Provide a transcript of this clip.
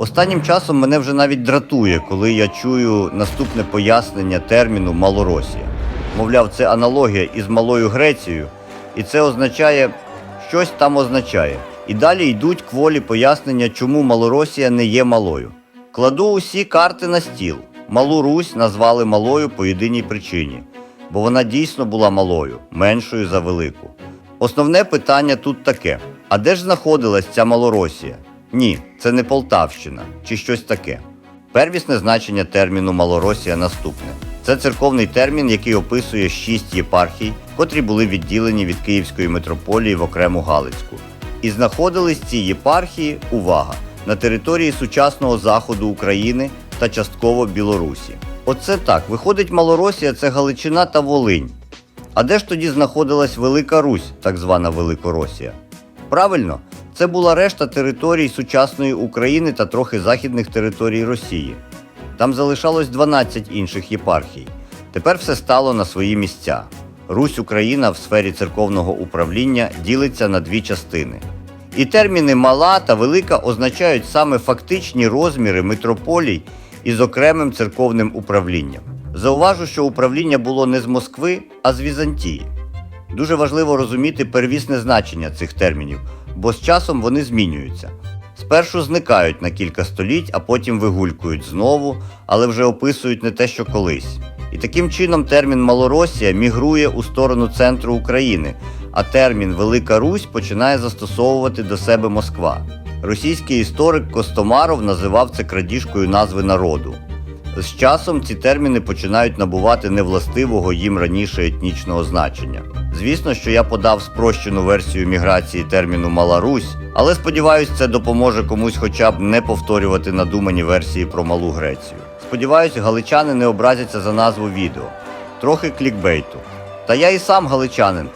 Останнім часом мене вже навіть дратує, коли я чую наступне пояснення терміну Малоросія. Мовляв, це аналогія із Малою Грецією, і це означає, щось там означає. І далі йдуть кволі пояснення, чому Малоросія не є малою. Кладу усі карти на стіл. Малу Русь назвали малою по єдиній причині, бо вона дійсно була малою, меншою за велику. Основне питання тут таке: а де ж знаходилась ця Малоросія? Ні, це не Полтавщина чи щось таке. Первісне значення терміну Малоросія наступне. Це церковний термін, який описує шість єпархій, котрі були відділені від Київської митрополії в окрему Галицьку. І знаходились ці єпархії, увага, на території сучасного заходу України та частково Білорусі. Оце так. Виходить, Малоросія це Галичина та Волинь. А де ж тоді знаходилась Велика Русь, так звана Великоросія? Правильно, це була решта територій сучасної України та трохи західних територій Росії. Там залишалось 12 інших єпархій. Тепер все стало на свої місця. Русь Україна в сфері церковного управління ділиться на дві частини. І терміни мала та велика означають саме фактичні розміри митрополій із окремим церковним управлінням. Зауважу, що управління було не з Москви, а з Візантії. Дуже важливо розуміти первісне значення цих термінів, бо з часом вони змінюються. Спершу зникають на кілька століть, а потім вигулькують знову, але вже описують не те, що колись. І таким чином термін Малоросія мігрує у сторону центру України, а термін Велика Русь починає застосовувати до себе Москва. Російський історик Костомаров називав це крадіжкою назви народу. З часом ці терміни починають набувати невластивого їм раніше етнічного значення. Звісно, що я подав спрощену версію міграції терміну Мала Русь, але сподіваюсь, це допоможе комусь хоча б не повторювати надумані версії про Малу Грецію. Сподіваюсь, галичани не образяться за назву відео. Трохи клікбейту. Та я і сам галичанин,